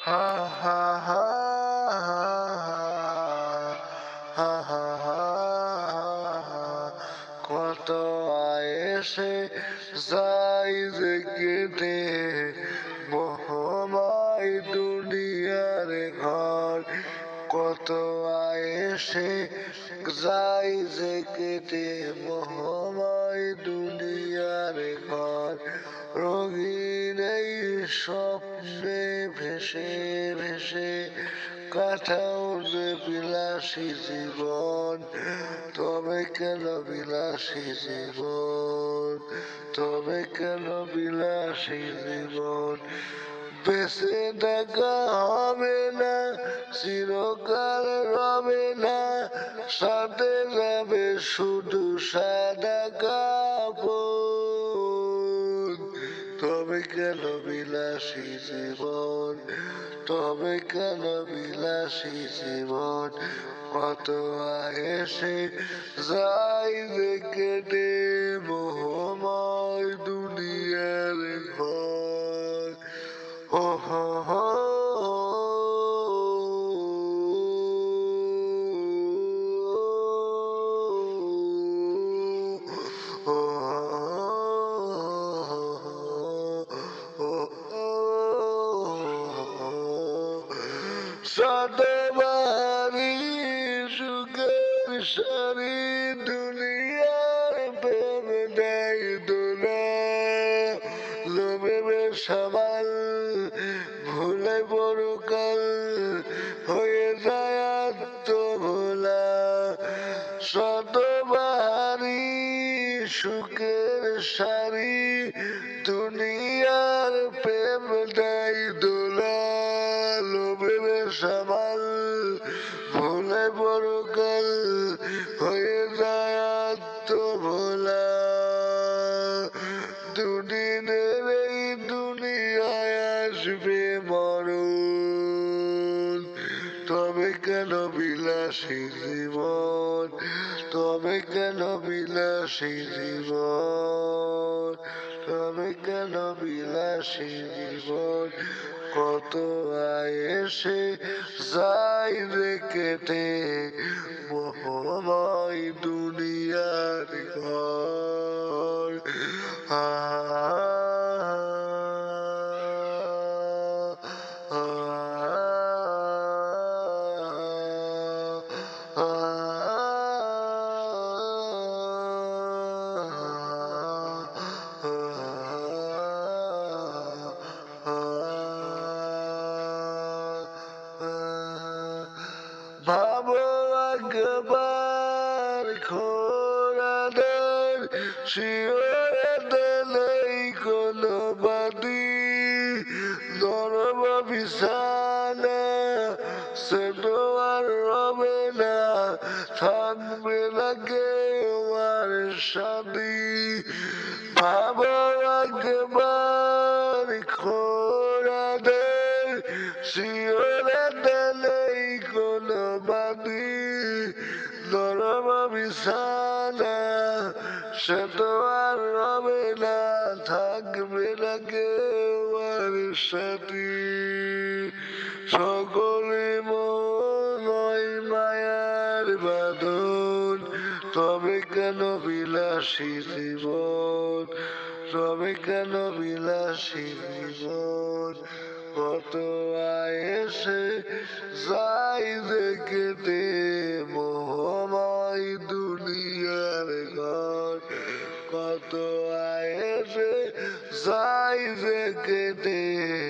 হা হা হা হা হা কত আয়েসে যাই যে কেটে মোহমাই দুনিয়ার ঘর। কত আয়েসে যাই যে কেটে মোহমাই স্বপ্নে ভেসে ভেসে কাটাও যে বিলাসী জীবন, তবে কেন বিলাসী জীবন, তবে কেন বিলাসী জীবন? বেঁচে টাকা হবে না, চিরকাল রবে না, সাথে যাবে শুধু সাদা কাপড় কেন বিলাসী জীবন তবে কেন বিলাসী জীবন। কত এসে যাই কেটে মোহময় দুনিয়ার। সদবারি সুখের সারি দুনিয়ার প্রেম দেয় দোলা। লোভে সবাল ভুলে বড়কাল হয়ে যায় আত্মভোলা শতবাহারি সুখের সারি দুনিয়ার প্রেম দেয় সবাল, ভুলে বড়কাল হয়ে যায় আত্মভোলা। দুদিনের এই দুনিয়ায় আসবে মরণ। তবে কেন বিলাসী জীবন? তবে কেন বিলাসী জীবন? তবে কেন বিলাসী জীবন? কত আয়েসে যাই রে কেটে মোহময় দুনিয়ার ঘর। আ ভাবো একবার খোরাদের শিওরে দেলেই কোনো বাদি। নরম বিছানা না, থাকবে না কেউ আর সাদি। ভাবো একবার নরম বিছানা সে তো আর রবে না, থাকবে না কেউ আর সাথী সকলে মনয় মায়ার বাঁধন, তবে কেন বিলাসী জীবন, তবে কেন বিলাসী জীবন? কত আয়েসে যাই দেখতে কত আয়েসে যাই দেখতে